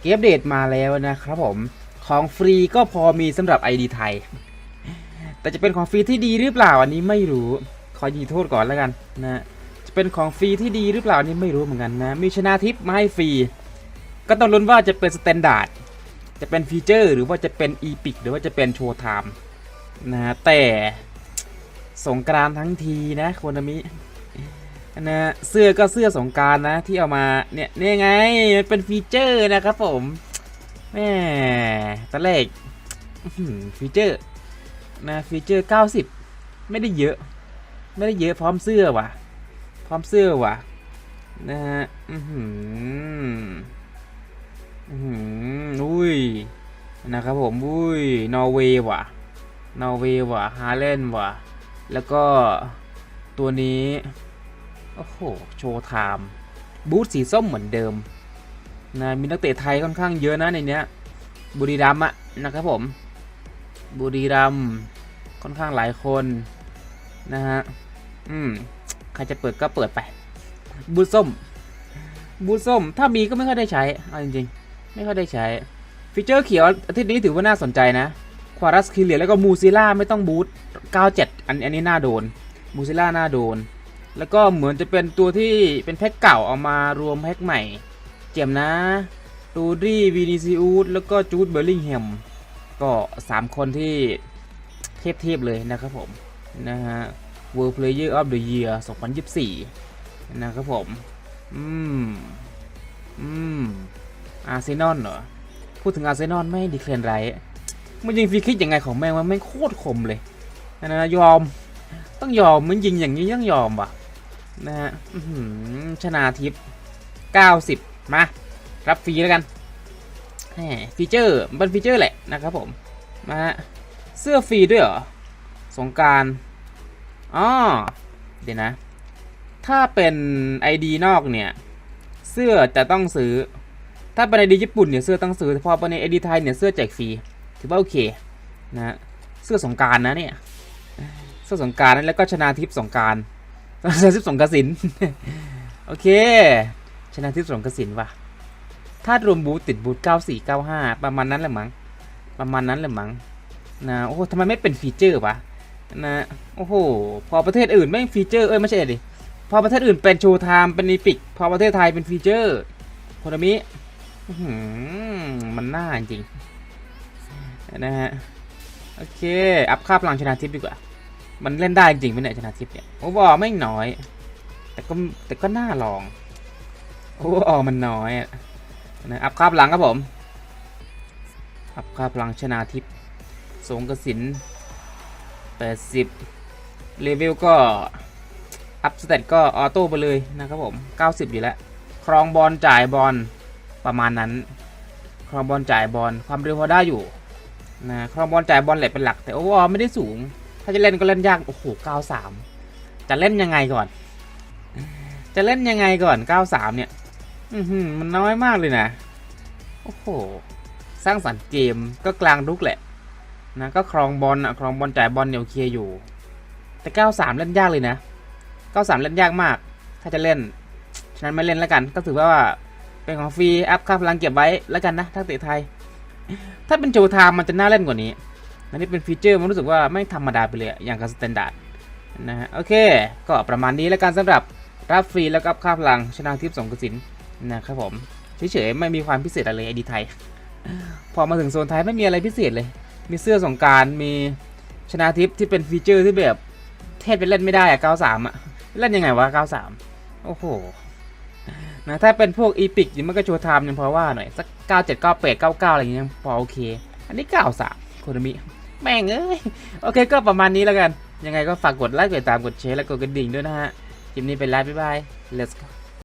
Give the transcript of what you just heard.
เกมเดตมาแล้วนะครับผม ของฟรีก็พอมีสำหรับ ID ไทย แต่จะเป็นของฟรีที่ดีหรือเปล่าอันนี้ไม่รู้ ขอยิงโทษก่อนแล้วกันนะจะเป็นของฟรีที่ดีหรือเปล่าอันนี้ไม่รู้เหมือนกันนะ มีชนะทิปมาให้ฟรี ก็ต้องลุ้นว่าจะเป็นสแตนดาร์ดจะเป็นฟีเจอร์หรือว่าจะเป็นอีพิกหรือว่าจะเป็นโชว์ไทม์นะแต่สงกรานทั้งทีนะโคนามิ นะเสื้อก็เสื้อสงการนะที่เอามาเนี่ยนี่ไงมันเป็นฟีเจอร์นะครับผมแม่ตอนแรกฟีเจอร์นะฟีเจอร์ 90 ไม่ได้เยอะ ไม่ได้เยอะพร้อมเสื้อว่ะ พร้อมเสื้อว่ะนะฮะอือหืออือหืออุ้ยนะครับผมอุ้ยนอร์เวย์ว่ะนอร์เวย์ว่ะฮาเลนว่ะ แล้วก็ตัวนี้ อ้โห โชว์ไทม์บูธสีส้มเหมือนเดิมนะมีนักเตะไทยค่อนข้างเยอะนะในเนี้ยบุรีรัมย์อะนะครับผม บุรีรัมย์ค่อนข้างหลายคนนะฮะ อืม ใครจะเปิดก็เปิดไป บูธส้ม บูธส้ม ถ้ามีก็ไม่ค่อยได้ใช้ เอาจริงๆ ไม่ค่อยได้ใช้ ฟีเจอร์เขียวอาทิตย์นี้ถือว่าน่าสนใจนะ ควารัสคิเลียแล้วก็มูซิล่าไม่ต้องบูท97 อันอันนี้น่าโดน มูซิล่าน่าโดน แล้วก็เหมือนจะเป็นตัวที่เป็นแพ็กเก่าเอามารวมแพ็กใหม่ เจียมนะตูดี้วีนิซิอุสแล้วก็จูดเบอร์ลิงแฮมก็ 3 คนที่เทพๆเลยนะครับผม นะฮะ World Player of the Year 2024 นะครับผม อืม อืม อาร์เซนอลเหรอ พูดถึงอาร์เซนอลไม่ดีเคลนไรมันยิงฟรีคิกยังไงของแม่งมันไม่งโคตรคมเลยนะยอม ต้องยอมมันยิงอย่างนี้ต้องยอมว่ะ นะฮะชนาทิพย์90 มา รับฟรีแล้วกันแหมฟีเจอร์มันเป็นฟีเจอร์แหละนะครับผม มาฮะ เสื้อฟรีด้วยเหรอ สงการอ๋อเดี๋ยวนะ ถ้าเป็น ID นอกเนี่ย เสื้อจะต้องซื้อ ถ้าเป็น ID ญี่ปุ่นเนี่ยเสื้อต้องซื้อแต่พอเป็น ID ไทยเนี่ยเสื้อแจกฟรี ถือว่าโอเคนะ เสื้อสงการนะเนี่ย เสื้อสงกรารแล้วก็ชนะทิพย์สงการ ชนะทิพย์สงกสินโอเค ชนะทิพย์สงกสินว่ะถ้ารวมบูติดบูธ94 95 ประมาณนั้นแหละมั้งประมาณนั้นแหละมั้งนะโอ้โหทำไมไม่เป็นฟีเจอร์วะนะโอ้โหพอประเทศอื่นไม่ฟีเจอร์เอ้ยไม่ใช่ดิพอประเทศอื่นเป็นโชว์ไทม์เป็นอีพิกพอประเทศไทยเป็นฟีเจอร์โคนามิมันน่าจริงนะฮะโอเค อัพค่าพลังชนะทิพย์ดีกว่า มันเล่นได้จริงไหมเนี่ยชนะทิพย์เนี่ยโอ้บอไม่น้อย แต่ก็แต่ก็น่าลองโอ้อมันน้อยนะอัพค่าพลังครับผมอัพค่าพลังชนะทิพย์สงกระสิน80เลเวลก็อัพสเตตก็ออโต้ไปเลยนะครับผม 90 อยู่แล้ว ครองบอลจ่ายบอลประมาณนั้น ครองบอลจ่ายบอลความเร็วพอได้อยู่นะครองบอลจ่ายบอลแหละเป็นหลัก แต่โอเวอร์ไม่ได้สูงาจะเล่นก็เล่นยาก โอ้โห93จะเล่นยังไงก่อน จะเล่นยังไงก่อน93เนี่ย อือหือมันน้อยมากเลยนะ โอ้โห สร้างสรรค์เกมก็กลางรุกแหละ นะ ก็ครองบอลอะครองบอลจ่ายบอลเนี่ยโอเคอยู่ แต่93เล่นยากเลยนะ93เล่นยากมาก ถ้าจะเล่น ฉะนั้นไม่เล่นแล้วกัน ก็ถือว่าเป็นของฟรี อัพค่าพลังเก็บไว้แล้วกันนะทักเตะไทย ถ้าเป็นโจไทม์มันจะน่าเล่นกว่านี้ อันนี้เป็นฟีเจอร์มันรู้สึกว่าไม่ธรรมดาไปเลย อย่างกับสแตนดาร์ดนะฮะ โอเค ก็ประมาณนี้แล้วกันสำหรับรับฟรีแล้วก็อัพค่าพลังชนะทิพย์สงกสินนะครับผม เฉยๆ ไม่มีความพิเศษอะไรเลยไอดีไทย พอมาถึงโซนไทยไม่มีอะไรพิเศษเลย มีเสื้อสงการมีชนะทิพย์ที่เป็นฟีเจอร์ที่แบบเทพไปเล่นไม่ได้อะ93อะเล่นยังไงวะ 93 โอ้โหนะถ้าเป็นพวกอีพิกมันก็โชว์ไทม์ยังพอว่าหน่อย สัก 97 98 99 อะไรอย่างเงี้ยพอโอเค อันนี้ 93โคโนมิ แม่งเอ้ย โอเคก็ประมาณนี้แล้วกัน ยังไงก็ฝากกดไลค์ กดติดตาม กดแชร์ และกดกระดิ่งด้วยนะฮะ คลิปนี้เป็นไลฟ์บ๊ายบาย let's go